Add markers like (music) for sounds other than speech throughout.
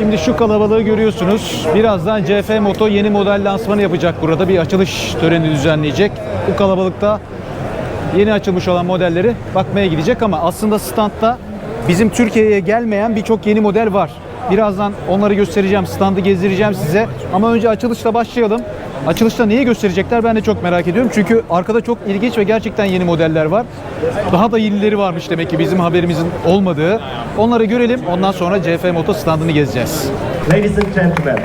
Şimdi şu kalabalığı görüyorsunuz. Birazdan CF Moto yeni model lansmanı yapacak burada. Bir açılış töreni düzenleyecek. Bu kalabalıkta yeni açılmış olan modelleri bakmaya gidecek ama aslında standta bizim Türkiye'ye gelmeyen birçok yeni model var. Birazdan onları göstereceğim, standı gezdireceğim size. Ama önce açılışla başlayalım. Açılışta neyi gösterecekler ben de çok merak ediyorum. Çünkü arkada çok ilginç ve gerçekten yeni modeller var. Daha da yenileri varmış demek ki bizim haberimizin olmadığı. Onları görelim. Ondan sonra CF Moto standını gezeceğiz. Ladies and gentlemen,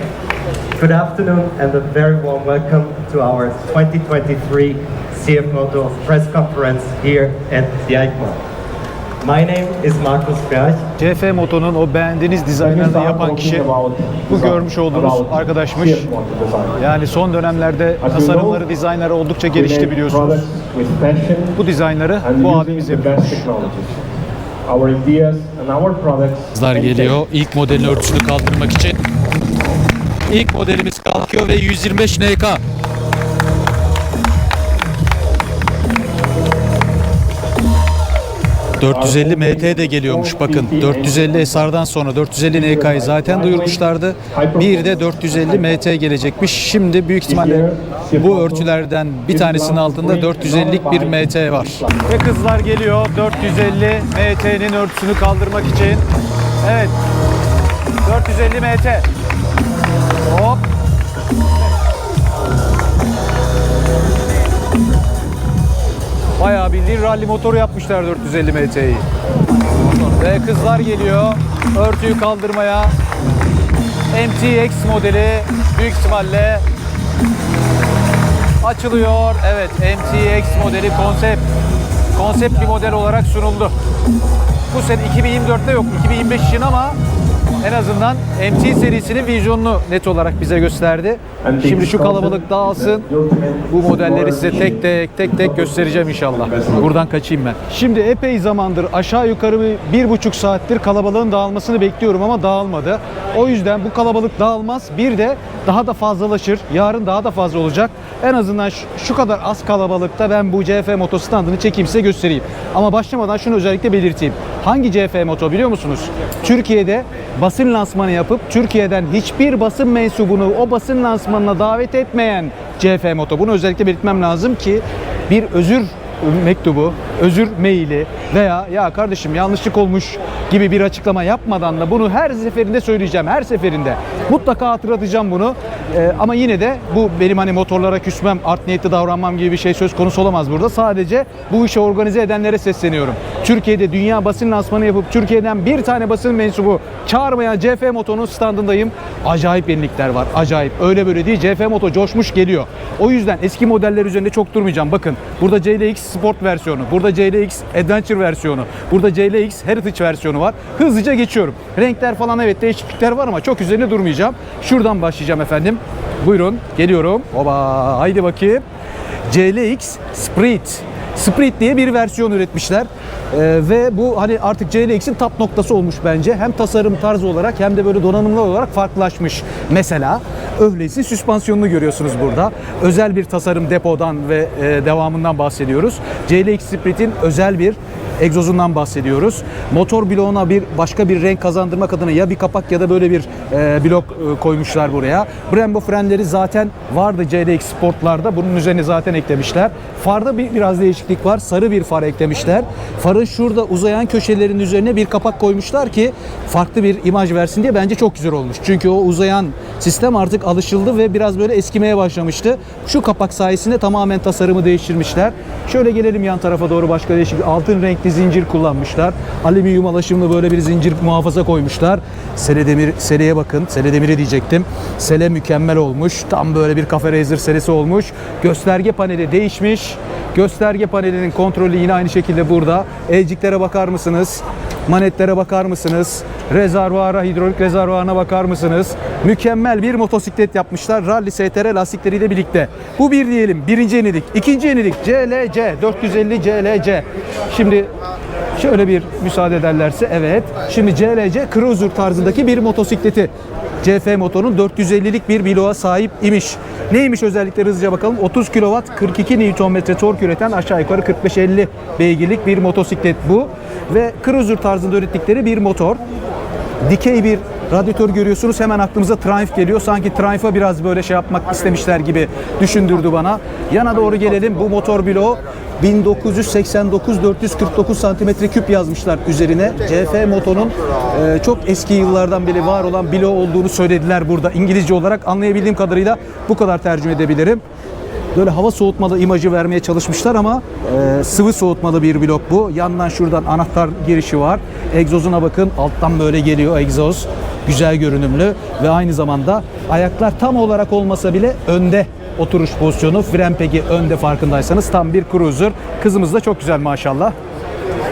good afternoon and a very warm welcome to our 2023 CF Moto press conference here at the EICMA. My name is Markus Berg. CF Moto'nun o beğendiğiniz dizaynlarını yapan kişi bu görmüş olduğunuz arkadaşmış. Yani son dönemlerde tasarımları, dizaynları oldukça gelişti biliyorsunuz. Bu dizaynları bu abimiz yapıyor. Kızlar geliyor. İlk modelin örtüsünü kaldırmak için. İlk modelimiz kalkıyor ve 125 NK. ...450 MT de geliyormuş bakın. 450 SR'dan sonra 450 NK'yı zaten duyurmuşlardı. Bir de 450 MT gelecekmiş. Şimdi büyük ihtimalle bu örtülerden bir tanesinin altında 450'lik bir MT var. Ve kızlar geliyor 450 MT'nin örtüsünü kaldırmak için. Evet. 450 MT. Hop. Bayağı bildiğin rally motoru yapmışlar 450 MT'yi. Ve kızlar geliyor örtüyü kaldırmaya. MTX modeli büyük ihtimalle açılıyor. Evet MTX modeli konsept konsept bir model olarak sunuldu. Bu sene 2024'te yok 2025 için ama en azından MT serisinin vizyonunu net olarak bize gösterdi. Şimdi şu kalabalık dağılsın. Bu modelleri size tek tek tek tek göstereceğim inşallah. Buradan kaçayım ben. Şimdi epey zamandır aşağı yukarı bir, bir buçuk saattir kalabalığın dağılmasını bekliyorum ama dağılmadı. O yüzden bu kalabalık dağılmaz. Bir de daha da fazlalaşır. Yarın daha da fazla olacak. En azından şu, şu kadar az kalabalıkta ben bu CF Moto standını çekeyim size göstereyim. Ama başlamadan şunu özellikle belirteyim. Hangi CF Moto biliyor musunuz? Türkiye'de basın lansmanı yapıp Türkiye'den hiçbir basın mensubunu o basın lansmanına davet etmeyen CF Moto. Bunu özellikle belirtmem lazım ki bir özür mektubu, özür maili veya ya kardeşim yanlışlık olmuş gibi bir açıklama yapmadan da bunu her seferinde söyleyeceğim. Her seferinde. Mutlaka hatırlatacağım bunu. Ee, ama yine de bu benim hani motorlara küsmem, art niyetli davranmam gibi bir şey söz konusu olamaz burada. Sadece bu işi organize edenlere sesleniyorum. Türkiye'de dünya basın lansmanı yapıp Türkiye'den bir tane basın mensubu çağırmayan CF Moto'nun standındayım. Acayip yenilikler var. Acayip. Öyle böyle değil. CF Moto coşmuş geliyor. O yüzden eski modeller üzerinde çok durmayacağım. Bakın burada CLX Sport versiyonu, burada CLX Adventure versiyonu, burada CLX Heritage versiyonu var. Hızlıca geçiyorum. Renkler falan evet değişiklikler var ama çok üzerine durmayacağım. Şuradan başlayacağım efendim. Buyurun geliyorum. Oba haydi bakayım. CLX Sprint. Sprint diye bir versiyon üretmişler. Ee, ve bu hani artık CLX'in tap noktası olmuş bence. Hem tasarım tarzı olarak hem de böyle donanımlı olarak farklılaşmış. Mesela öyleyse süspansiyonunu görüyorsunuz burada. Özel bir tasarım depodan ve e, devamından bahsediyoruz. CLX Sprint'in özel bir egzozundan bahsediyoruz. Motor bloğuna bir başka bir renk kazandırmak adına ya bir kapak ya da böyle bir e, blok e, koymuşlar buraya. Brembo frenleri zaten vardı CLX Sport'larda. Bunun üzerine zaten eklemişler. Farda bir biraz değişiklik var. Sarı bir far eklemişler. Farın şurada uzayan köşelerin üzerine bir kapak koymuşlar ki farklı bir imaj versin diye bence çok güzel olmuş. Çünkü o uzayan sistem artık alışıldı ve biraz böyle eskimeye başlamıştı. Şu kapak sayesinde tamamen tasarımı değiştirmişler. Şöyle gelelim yan tarafa doğru başka değişik altın renkli zincir kullanmışlar. Alüminyum alaşımlı böyle bir zincir muhafaza koymuşlar. Sele demir, seleye bakın. Sele demiri diyecektim. Sele mükemmel olmuş. Tam böyle bir Cafe Racer serisi olmuş. Gösterge paneli değişmiş. Gösterge panelinin kontrolü yine aynı şekilde burada. Elciklere bakar mısınız? Manetlere bakar mısınız? Rezervuara, hidrolik rezervuarına bakar mısınız? Mükemmel bir motosiklet yapmışlar. Rally STR lastikleriyle birlikte. Bu bir diyelim. Birinci yenilik. İkinci yenilik CLC 450 CLC. Şimdi şöyle bir müsaade ederlerse evet. Şimdi CLC Cruiser tarzındaki bir motosikleti. CF motorun 450'lik bir bloğa sahip imiş. Neymiş özellikleri hızlıca bakalım. 30 kW 42 Nm tork üreten aşağı yukarı 45-50 beygirlik bir motosiklet bu. Ve cruiser tarzında ürettikleri bir motor. Dikey bir radyatör görüyorsunuz hemen aklımıza Triumph geliyor. Sanki Triumph'a biraz böyle şey yapmak istemişler gibi düşündürdü bana. Yana doğru gelelim. Bu motor bloğu 1989 449 santimetre küp yazmışlar üzerine. CF Moto'nun e, çok eski yıllardan beri var olan bloğu olduğunu söylediler burada. İngilizce olarak anlayabildiğim kadarıyla bu kadar tercüme edebilirim. Böyle hava soğutmalı imajı vermeye çalışmışlar ama e, sıvı soğutmalı bir blok bu. Yandan şuradan anahtar girişi var. Egzozuna bakın alttan böyle geliyor egzoz. Güzel görünümlü ve aynı zamanda ayaklar tam olarak olmasa bile önde oturuş pozisyonu. Fren peki önde farkındaysanız tam bir cruiser. Kızımız da çok güzel maşallah.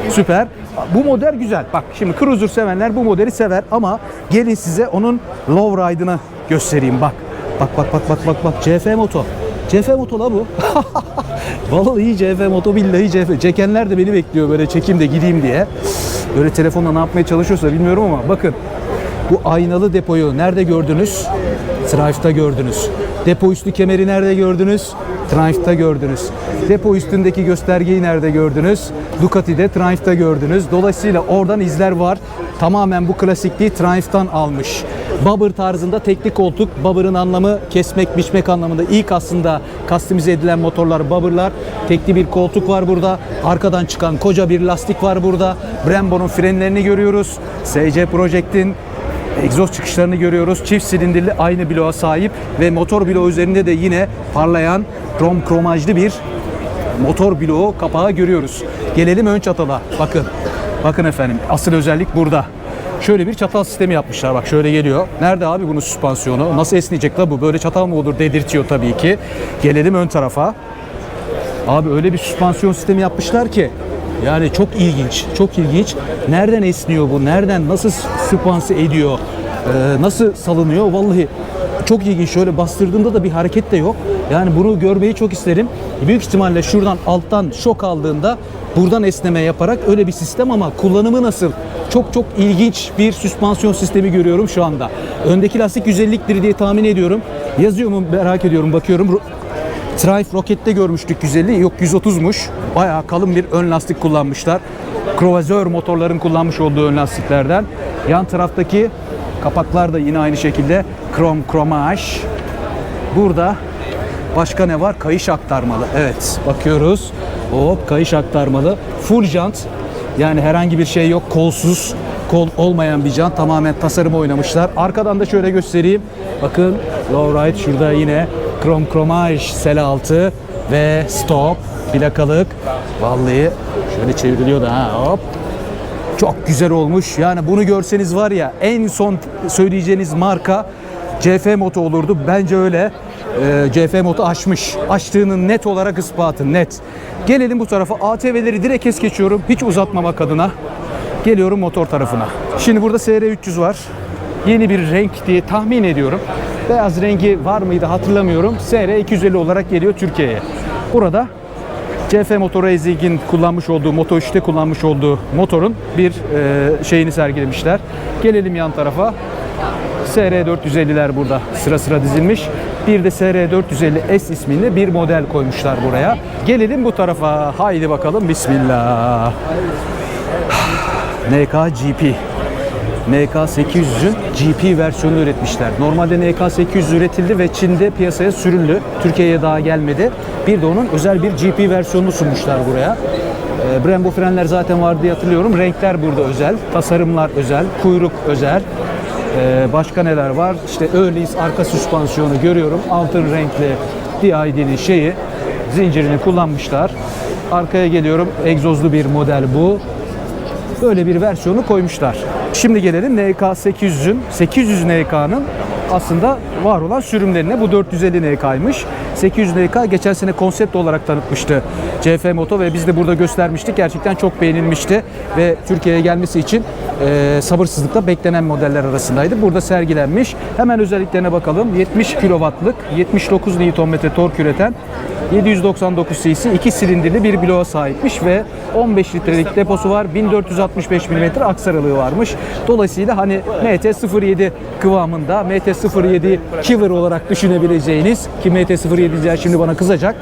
Süper. Bu model güzel. Bak şimdi cruiser sevenler bu modeli sever ama gelin size onun low ride'ını göstereyim bak. Bak bak bak bak bak bak CF Moto. CF Moto la bu. (laughs) Vallahi CF Moto billahi CF. Çekenler de beni bekliyor böyle çekeyim de gideyim diye. Böyle telefonla ne yapmaya çalışıyorsa bilmiyorum ama bakın bu aynalı depoyu nerede gördünüz? Triumph'ta gördünüz. Depo üstü kemeri nerede gördünüz? Triumph'ta gördünüz. Depo üstündeki göstergeyi nerede gördünüz? Ducati'de Triumph'ta gördünüz. Dolayısıyla oradan izler var. Tamamen bu klasikliği Triumph'tan almış. Bobber tarzında tekli koltuk. Bobber'ın anlamı kesmek, biçmek anlamında. İlk aslında kastimize edilen motorlar Bobber'lar. Tekli bir koltuk var burada. Arkadan çıkan koca bir lastik var burada. Brembo'nun frenlerini görüyoruz. SC Project'in egzoz çıkışlarını görüyoruz. Çift silindirli aynı bloğa sahip ve motor bloğu üzerinde de yine parlayan krom kromajlı bir motor bloğu kapağı görüyoruz. Gelelim ön çatala. Bakın. Bakın efendim asıl özellik burada. Şöyle bir çatal sistemi yapmışlar. Bak şöyle geliyor. Nerede abi bunun süspansiyonu? Nasıl esneyecek la bu? Böyle çatal mı olur dedirtiyor tabii ki. Gelelim ön tarafa. Abi öyle bir süspansiyon sistemi yapmışlar ki yani çok ilginç, çok ilginç. Nereden esniyor bu? Nereden nasıl süspanse ediyor? Ee, nasıl salınıyor? Vallahi çok ilginç. Şöyle bastırdığında da bir hareket de yok. Yani bunu görmeyi çok isterim. Büyük ihtimalle şuradan alttan şok aldığında buradan esneme yaparak öyle bir sistem ama kullanımı nasıl? Çok çok ilginç bir süspansiyon sistemi görüyorum şu anda. Öndeki lastik 150'liktir diye tahmin ediyorum. Yazıyor mu merak ediyorum bakıyorum. Triumph Rocket'te görmüştük 150, yok 130'muş. Bayağı kalın bir ön lastik kullanmışlar. Krovazör motorların kullanmış olduğu ön lastiklerden. Yan taraftaki kapaklar da yine aynı şekilde krom kromaj. Burada başka ne var? Kayış aktarmalı. Evet, bakıyoruz. Hop, kayış aktarmalı. Full jant. Yani herhangi bir şey yok. Kolsuz, kol olmayan bir jant. Tamamen tasarım oynamışlar. Arkadan da şöyle göstereyim. Bakın, lowride şurada yine krom kromaj sel altı ve stop plakalık. Vallahi şöyle çevriliyor da ha hop. Çok güzel olmuş. Yani bunu görseniz var ya en son söyleyeceğiniz marka CF Moto olurdu. Bence öyle. Ee, CF Moto aşmış. Açtığının net olarak ispatı net. Gelelim bu tarafa. ATV'leri direkt es geçiyorum. Hiç uzatmamak adına. Geliyorum motor tarafına. Şimdi burada SR300 var. Yeni bir renk diye tahmin ediyorum. Beyaz rengi var mıydı hatırlamıyorum. SR250 olarak geliyor Türkiye'ye. Burada CF Motor Racing'in kullanmış olduğu, Moto 3'te kullanmış olduğu motorun bir e, şeyini sergilemişler. Gelelim yan tarafa. SR450'ler burada sıra sıra dizilmiş. Bir de SR450S isminde bir model koymuşlar buraya. Gelelim bu tarafa. Haydi bakalım. Bismillah. (sighs) NK GP. NK800'ün GP versiyonunu üretmişler. Normalde NK800 üretildi ve Çin'de piyasaya sürüldü. Türkiye'ye daha gelmedi. Bir de onun özel bir GP versiyonunu sunmuşlar buraya. E, Brembo frenler zaten vardı diye hatırlıyorum. Renkler burada özel, tasarımlar özel, kuyruk özel. E, başka neler var? İşte Ölis arka süspansiyonu görüyorum. Altın renkli DID'nin şeyi, zincirini kullanmışlar. Arkaya geliyorum. Egzozlu bir model bu. Böyle bir versiyonu koymuşlar. Şimdi gelelim NK800'ün, 800 NK'nın aslında var olan sürümlerine. Bu 450 NK'ymış. 800 NK geçen sene konsept olarak tanıtmıştı CF Moto ve biz de burada göstermiştik. Gerçekten çok beğenilmişti ve Türkiye'ye gelmesi için e, sabırsızlıkla beklenen modeller arasındaydı. Burada sergilenmiş. Hemen özelliklerine bakalım. 70 kW'lık, 79 Nm tork üreten 799 cc 2 silindirli bir bloğa sahipmiş ve 15 litrelik deposu var. 1465 mm aks aralığı varmış. Dolayısıyla hani MT-07 kıvamında MT-07 Kiver olarak düşünebileceğiniz ki MT-07 izleyiciler şimdi bana kızacak.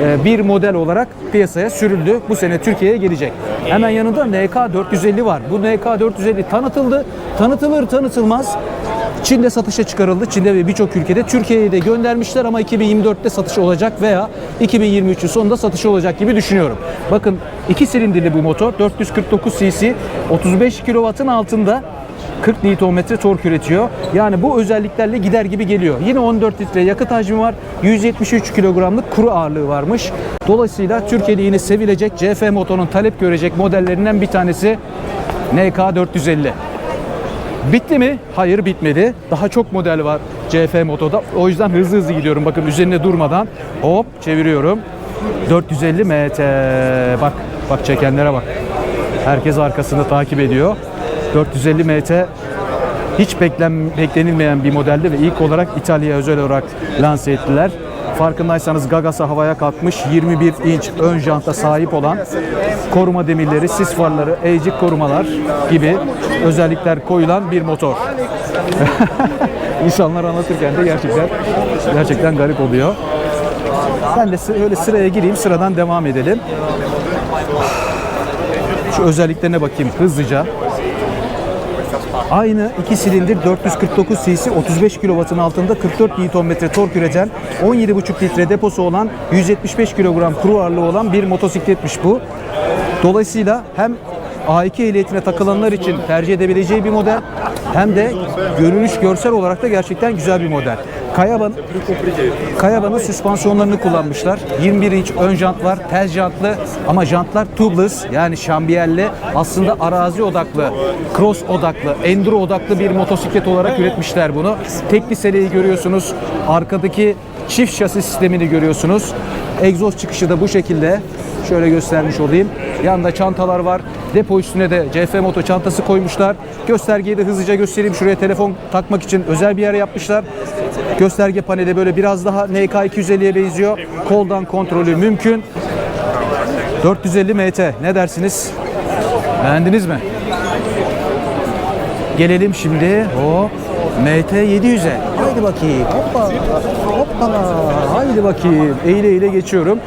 Ee, bir model olarak piyasaya sürüldü. Bu sene Türkiye'ye gelecek. Hemen yanında NK 450 var. Bu NK 450 tanıtıldı. Tanıtılır tanıtılmaz Çin'de satışa çıkarıldı. Çin'de ve birçok ülkede Türkiye'ye de göndermişler ama 2024'te satış olacak veya 2023'ün sonunda satış olacak gibi düşünüyorum. Bakın iki silindirli bu motor 449 cc 35 kW'ın altında 40 Nm tork üretiyor. Yani bu özelliklerle gider gibi geliyor. Yine 14 litre yakıt hacmi var. 173 kilogramlık kuru ağırlığı varmış. Dolayısıyla Türkiye'de yine sevilecek CF motorun talep görecek modellerinden bir tanesi NK 450. Bitti mi? Hayır bitmedi. Daha çok model var CF Moto'da. O yüzden hızlı hızlı gidiyorum. Bakın üzerine durmadan hop çeviriyorum. 450 MT. Bak bak çekenlere bak. Herkes arkasını takip ediyor. 450 MT hiç beklen, beklenilmeyen bir modelde ve ilk olarak İtalya'ya özel olarak lanse ettiler. Farkındaysanız Gagası havaya kalkmış 21 inç ön janta sahip olan koruma demirleri, sis farları, eğicik korumalar gibi özellikler koyulan bir motor. (laughs) İnsanlar anlatırken de gerçekten gerçekten garip oluyor. Ben de öyle sıraya gireyim, sıradan devam edelim. Şu özelliklerine bakayım hızlıca. Aynı iki silindir 449 cc 35 kW'ın altında 44 Nm tork üreten 17,5 litre deposu olan 175 kilogram kuru ağırlığı olan bir motosikletmiş bu. Dolayısıyla hem A2 ehliyetine takılanlar için tercih edebileceği bir model hem de görünüş görsel olarak da gerçekten güzel bir model. Kayaban, Kayaban'ın süspansiyonlarını kullanmışlar. 21 inç ön jant var, tel jantlı ama jantlar tubeless yani şambiyelli aslında arazi odaklı, cross odaklı, enduro odaklı bir motosiklet olarak üretmişler bunu. Tek liseleyi görüyorsunuz. Arkadaki çift şasi sistemini görüyorsunuz. Egzoz çıkışı da bu şekilde. Şöyle göstermiş olayım. Yanında çantalar var. Depo üstüne de CF Moto çantası koymuşlar. Göstergeyi de hızlıca göstereyim. Şuraya telefon takmak için özel bir yer yapmışlar. Gösterge paneli böyle biraz daha NK 250'ye benziyor. Koldan kontrolü mümkün. 450 MT. Ne dersiniz? Beğendiniz mi? Gelelim şimdi o MT 700'e. Haydi bakayım. Hoppa. Hoppala. Haydi bakayım. Eğile eğile geçiyorum.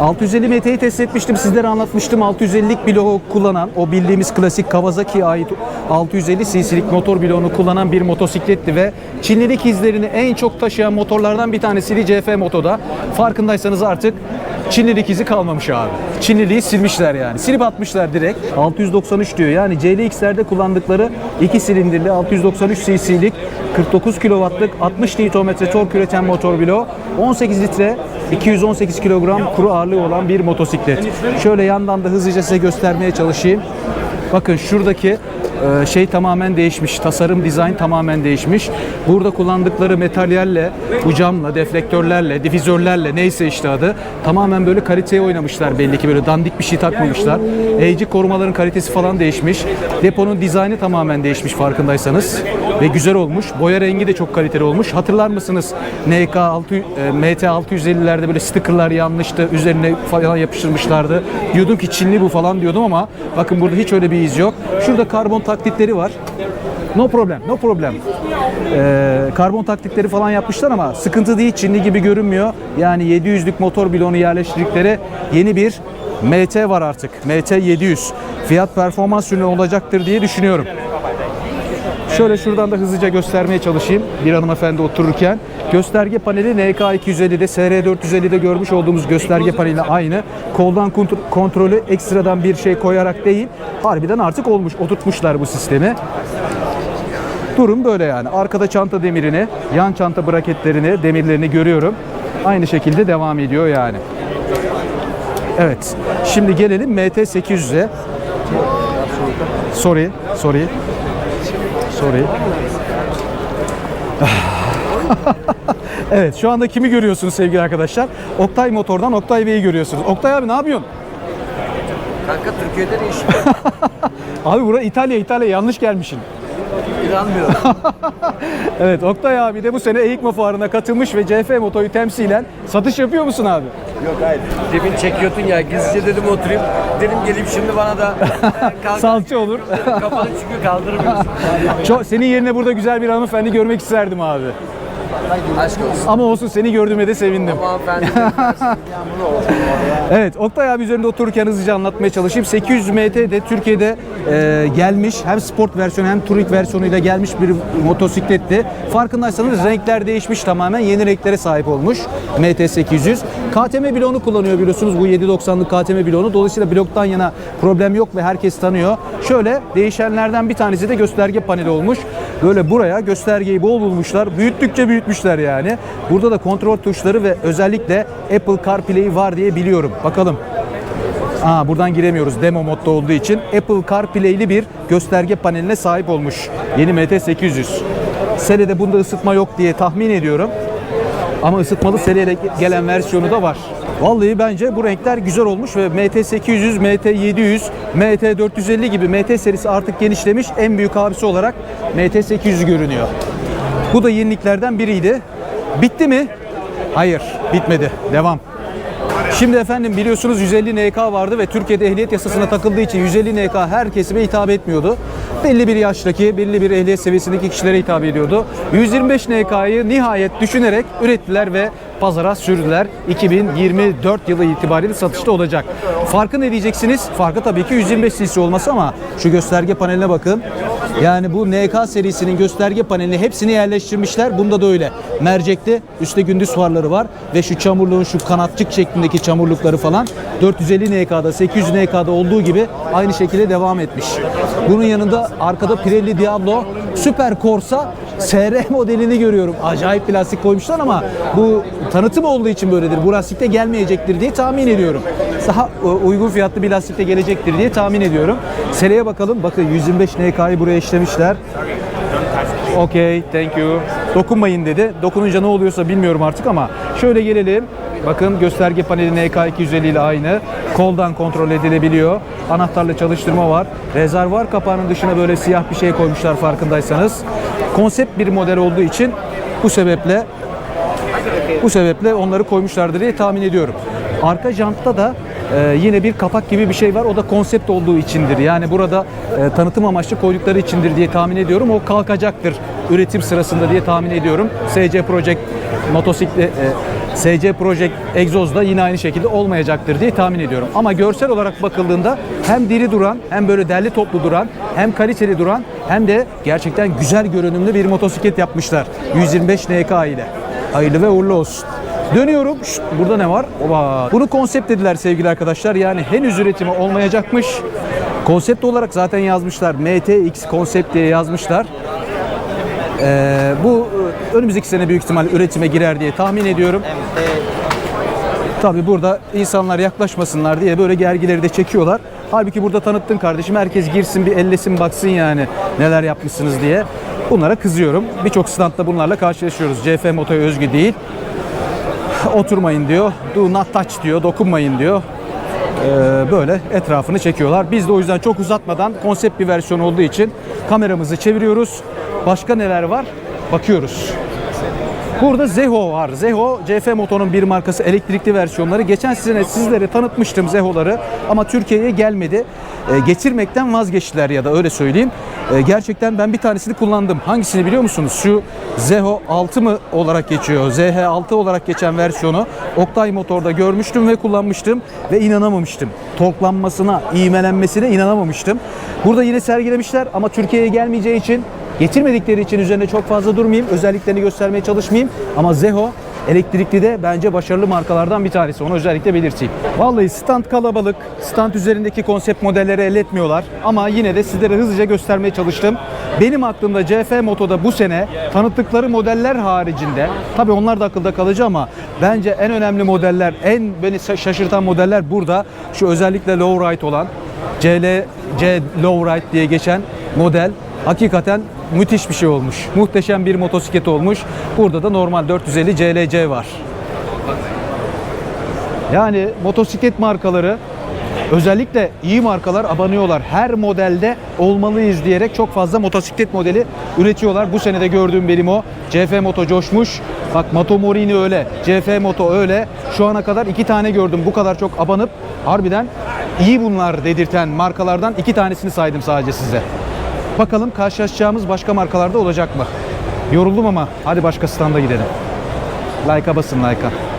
650 MT'yi test etmiştim. Sizlere anlatmıştım. 650'lik bloğu kullanan o bildiğimiz klasik Kawasaki'ye ait 650 cc'lik motor bloğunu kullanan bir motosikletti ve Çinlilik izlerini en çok taşıyan motorlardan bir tanesiydi CF Moto'da. Farkındaysanız artık Çinlilik izi kalmamış abi. Çinliliği silmişler yani. Silip atmışlar direkt. 693 diyor. Yani CLX'lerde kullandıkları 2 silindirli 693 cc'lik 49 kW'lık 60 Nm tork üreten motor bloğu 18 litre 218 kilogram kuru ağırlığı olan bir motosiklet. Şöyle yandan da hızlıca size göstermeye çalışayım. Bakın şuradaki e, şey tamamen değişmiş. Tasarım, dizayn tamamen değişmiş. Burada kullandıkları materyalle, bu camla, deflektörlerle, difüzörlerle neyse işte adı tamamen böyle kaliteye oynamışlar belli ki böyle dandik bir şey takmamışlar. Eğici korumaların kalitesi falan değişmiş. Deponun dizaynı tamamen değişmiş farkındaysanız ve güzel olmuş. Boya rengi de çok kaliteli olmuş. Hatırlar mısınız NK 6 e, MT 650'lerde böyle stickerlar yanlıştı. Üzerine falan yapıştırmışlardı. Diyordum ki Çinli bu falan diyordum ama bakın burada hiç öyle bir iz yok. Şurada karbon taklitleri var. No problem, no problem. Ee, karbon taklitleri falan yapmışlar ama sıkıntı değil. Çinli gibi görünmüyor. Yani 700'lük motor bloğunu yerleştirdikleri yeni bir MT var artık. MT 700. Fiyat performans ürünü olacaktır diye düşünüyorum. Şöyle şuradan da hızlıca göstermeye çalışayım bir hanımefendi otururken. Gösterge paneli NK 250'de, SR 450'de görmüş olduğumuz gösterge paneli aynı. Koldan kont- kontrolü ekstradan bir şey koyarak değil, harbiden artık olmuş, oturtmuşlar bu sistemi. Durum böyle yani. Arkada çanta demirini, yan çanta braketlerini, demirlerini görüyorum. Aynı şekilde devam ediyor yani. Evet. Şimdi gelelim MT 800'e. Sorry, sorry. Sorry. (laughs) evet şu anda kimi görüyorsunuz sevgili arkadaşlar? Oktay Motor'dan Oktay Bey'i görüyorsunuz. Oktay abi ne yapıyorsun? Kanka Türkiye'de ne iş (laughs) Abi bura İtalya İtalya yanlış gelmişsin. İnanmıyorum. (laughs) Evet Oktay abi de bu sene EICMA fuarına katılmış ve CF Moto'yu temsilen satış yapıyor musun abi? Yok hayır. Demin çekiyordun ya gizlice dedim oturayım. Dedim geleyim şimdi bana da (laughs) kalk. Salça olur. Kafanı çünkü kaldırmıyorsun. (laughs) Çok, senin yerine burada güzel bir hanımefendi görmek isterdim abi. Aşk olsun. Ama olsun seni gördüğüme de sevindim. Ama hanımefendi. (laughs) Evet Oktay abi üzerinde otururken hızlıca anlatmaya çalışayım. 800 MT de Türkiye'de e, gelmiş hem sport versiyonu hem touring versiyonuyla gelmiş bir motosikletti. Farkındaysanız renkler değişmiş tamamen yeni renklere sahip olmuş MT 800. KTM bloğunu kullanıyor biliyorsunuz bu 790'lık KTM bloğunu. Dolayısıyla bloktan yana problem yok ve herkes tanıyor. Şöyle değişenlerden bir tanesi de gösterge paneli olmuş. Böyle buraya göstergeyi bol bulmuşlar. Büyüttükçe büyütmüşler yani. Burada da kontrol tuşları ve özellikle Apple CarPlay var diye biliyorum. Bakalım. Aa, buradan giremiyoruz demo modda olduğu için. Apple CarPlay'li bir gösterge paneline sahip olmuş. Yeni MT800. Sele'de bunda ısıtma yok diye tahmin ediyorum. Ama ısıtmalı seriyle gelen versiyonu da var. Vallahi bence bu renkler güzel olmuş ve MT800, MT700, MT450 gibi MT serisi artık genişlemiş. En büyük abisi olarak MT800 görünüyor. Bu da yeniliklerden biriydi. Bitti mi? Hayır, bitmedi. Devam. Şimdi efendim biliyorsunuz 150 NK vardı ve Türkiye'de ehliyet yasasına takıldığı için 150 NK her kesime hitap etmiyordu. Belli bir yaştaki, belli bir ehliyet seviyesindeki kişilere hitap ediyordu. 125 NK'yı nihayet düşünerek ürettiler ve pazara sürdüler. 2024 yılı itibariyle satışta olacak. Farkı ne diyeceksiniz? Farkı tabii ki 125 cc olması ama şu gösterge paneline bakın. Yani bu NK serisinin gösterge panelini hepsini yerleştirmişler. Bunda da öyle. Mercekte üstte gündüz farları var ve şu çamurluğun şu kanatçık şeklindeki çamurlukları falan 450 NK'da 800 NK'da olduğu gibi aynı şekilde devam etmiş. Bunun yanında arkada Pirelli Diablo Super Corsa SR modelini görüyorum. Acayip plastik koymuşlar ama bu tanıtım olduğu için böyledir. Bu lastikte gelmeyecektir diye tahmin ediyorum. Daha e, uygun fiyatlı bir lastikte gelecektir diye tahmin ediyorum. Sele'ye bakalım. Bakın 125 NK'yı buraya işlemişler. Okey, thank you. Dokunmayın dedi. Dokununca ne oluyorsa bilmiyorum artık ama şöyle gelelim. Bakın gösterge paneli NK250 ile aynı. Koldan kontrol edilebiliyor. Anahtarla çalıştırma var. Rezervuar kapağının dışına böyle siyah bir şey koymuşlar farkındaysanız. Konsept bir model olduğu için bu sebeple bu sebeple onları koymuşlardır diye tahmin ediyorum. Arka jantta da e, yine bir kapak gibi bir şey var. O da konsept olduğu içindir. Yani burada e, tanıtım amaçlı koydukları içindir diye tahmin ediyorum. O kalkacaktır üretim sırasında diye tahmin ediyorum. SC Project motosiklet e, SC Project egzoz da yine aynı şekilde olmayacaktır diye tahmin ediyorum. Ama görsel olarak bakıldığında hem diri duran hem böyle derli toplu duran hem kaliteli duran hem de gerçekten güzel görünümlü bir motosiklet yapmışlar. 125 NK ile. Hayırlı ve uğurlu olsun. Dönüyorum. Şşt, burada ne var? Oba. Bunu konsept dediler sevgili arkadaşlar. Yani henüz üretimi olmayacakmış. Konsept olarak zaten yazmışlar. MTX konsept diye yazmışlar. Ee, bu e, önümüzdeki sene büyük ihtimal üretime girer diye tahmin ediyorum. Tabi burada insanlar yaklaşmasınlar diye böyle gergileri de çekiyorlar. Halbuki burada tanıttın kardeşim herkes girsin bir ellesin baksın yani neler yapmışsınız diye. Bunlara kızıyorum. Birçok standta bunlarla karşılaşıyoruz. CF Moto'ya özgü değil. Oturmayın diyor. Do not touch diyor. Dokunmayın diyor. Ee, böyle etrafını çekiyorlar. Biz de o yüzden çok uzatmadan konsept bir versiyon olduğu için kameramızı çeviriyoruz. Başka neler var? Bakıyoruz. Burada Zeho var. Zeho, CF Moto'nun bir markası elektrikli versiyonları. Geçen sene sizlere tanıtmıştım Zeho'ları ama Türkiye'ye gelmedi. E, getirmekten vazgeçtiler ya da öyle söyleyeyim. E, gerçekten ben bir tanesini kullandım. Hangisini biliyor musunuz? Şu Zeho 6 mı olarak geçiyor? ZH6 olarak geçen versiyonu Oktay Motor'da görmüştüm ve kullanmıştım ve inanamamıştım. Torklanmasına, iğmelenmesine inanamamıştım. Burada yine sergilemişler ama Türkiye'ye gelmeyeceği için Getirmedikleri için üzerine çok fazla durmayayım. Özelliklerini göstermeye çalışmayayım. Ama Zeho elektrikli de bence başarılı markalardan bir tanesi. Onu özellikle belirteyim. Vallahi stand kalabalık. Stand üzerindeki konsept modelleri elletmiyorlar. Ama yine de sizlere hızlıca göstermeye çalıştım. Benim aklımda CF Moto'da bu sene tanıttıkları modeller haricinde tabii onlar da akılda kalıcı ama bence en önemli modeller, en beni şaşırtan modeller burada. Şu özellikle low ride olan CL, C Low Ride diye geçen model hakikaten müthiş bir şey olmuş. Muhteşem bir motosiklet olmuş. Burada da normal 450 CLC var. Yani motosiklet markaları özellikle iyi markalar abanıyorlar. Her modelde olmalıyız diyerek çok fazla motosiklet modeli üretiyorlar. Bu senede gördüğüm benim o. CF Moto coşmuş. Bak Moto Morini öyle. CF Moto öyle. Şu ana kadar iki tane gördüm. Bu kadar çok abanıp harbiden iyi bunlar dedirten markalardan iki tanesini saydım sadece size. Bakalım karşılaşacağımız başka markalarda olacak mı? Yoruldum ama hadi başka standa gidelim. Like'a basın like'a.